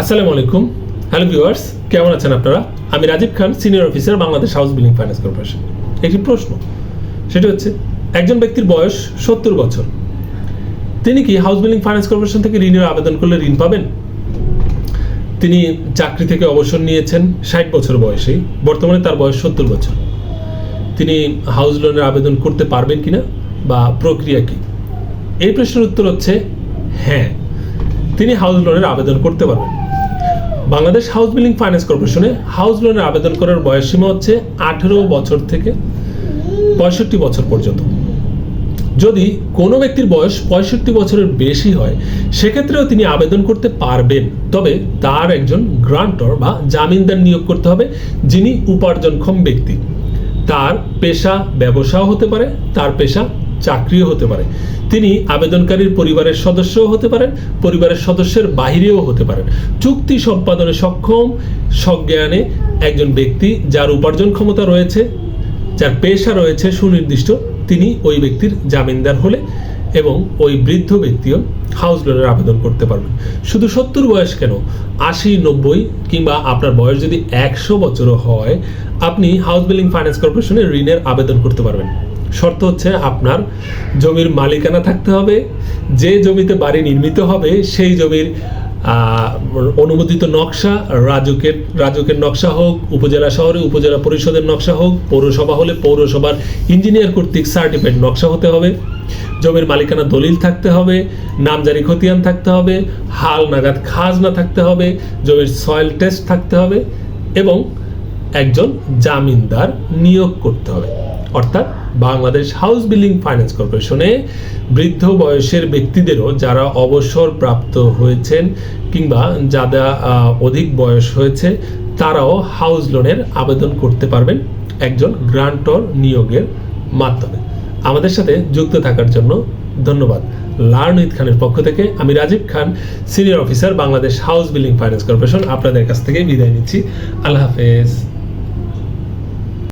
আসসালামু আলাইকুম। Hello viewers কেমন আছেন আপনারা? আমি Rajib Khan senior officer Bangladesh house building finance corporation একটি প্রশ্ন, সেটা হচ্ছে, একজন ব্যক্তির বয়স সত্তর বছর। তিনি কি হাউস বিল্ডিং ফাইন্যান্স কর্পোরেশন থেকে ঋণের আবেদন করলে ঋণ পাবেন? তিনি চাকরি থেকে অবসর নিয়েছেন ষাট বছর বয়সেই বর্তমানে তার বয়স সত্তর বছর। তিনি হাউস লোনের আবেদন করতে পারবেন কিনা বা প্রক্রিয়া কি? এই প্রশ্নের উত্তর হচ্ছে হ্যাঁ তিনি হাউস লোনের আবেদন করতে পারবেন। বাংলাদেশ হাউস বিল্ডিং ফাইন্যান্স কর্পোরেশনে হাউস লোনের আবেদন করার বয়স সীমা হচ্ছে আঠেরো বছর থেকে পঁয়ষট্টি বছর পর্যন্ত। যদি কোনো ব্যক্তির বয়স পঁয়ষট্টি বছরের বেশি হয়, সেক্ষেত্রেও তিনি আবেদন করতে পারবেন। তবে তার একজন গ্রান্টর বা জামিনদার নিয়োগ করতে হবে, যিনি উপার্জনক্ষম ব্যক্তি। তার পেশা ব্যবসাও হতে পারে, তার পেশা চাকরিও হতে পারে। তিনি আবেদনকারীর পরিবারের সদস্যও হতে পারেন, পরিবারের সদস্যের বাহিরেও হতে পারেন। চুক্তি সম্পাদনে সক্ষম, সজ্ঞানে একজন ব্যক্তি যার উপার্জন ক্ষমতা রয়েছে, যার পেশা রয়েছে সুনির্দিষ্ট, তিনি ওই ব্যক্তির জামিনদার হলে এবং ওই বৃদ্ধ ব্যক্তিও হাউস লোনের আবেদন করতে পারবেন। শুধু সত্তর বয়স কেন? আশি, নব্বই কিংবা আপনার বয়স যদি একশো বছরও হয়, আপনি হাউস বিল্ডিং ফাইন্যান্স কর্পোরেশনে ঋণের আবেদন করতে পারবেন। শর্ত হচ্ছে আপনার জমির মালিকানা থাকতে হবে। যে জমিতে বাড়ি নির্মিত হবে, সেই জমির অনুমোদিত নকশা রাজুকের রাজুকের নকশা হোক, উপজেলা শহরে, উপজেলা পরিষদের নকশা হোক, পৌরসভা হলে পৌরসভার ইঞ্জিনিয়ার কর্তৃক সার্টিফাইড নকশা হতে হবে। জমির মালিকানা দলিল থাকতে হবে, নামজারি খতিয়ান থাকতে হবে, হাল নাগাদ খাজনা থাকতে হবে, জমির সয়েল টেস্ট থাকতে হবে এবং একজন জামিনদার নিয়োগ করতে হবে। অর্থাৎ বাংলাদেশ হাউস বিল্ডিং ফাইন্যান্স কর্পোরেশনে বৃদ্ধ বয়সের ব্যক্তিদেরও যারা অবসর প্রাপ্ত হয়েছেন কিংবা যারা অধিক বয়স হয়েছে, তারাও হাউস লোনের আবেদন করতে পারবেন একজন গ্রান্টর নিয়োগের মাধ্যমে। আমাদের সাথে যুক্ত থাকার জন্য ধন্যবাদ। লার্ন উইথ খানের পক্ষ থেকে আমি Rajib Khan, senior officer, Bangladesh house building finance corporation, আপনাদের কাছ থেকে বিদায় নিচ্ছি। আল্লাহ হাফেজ।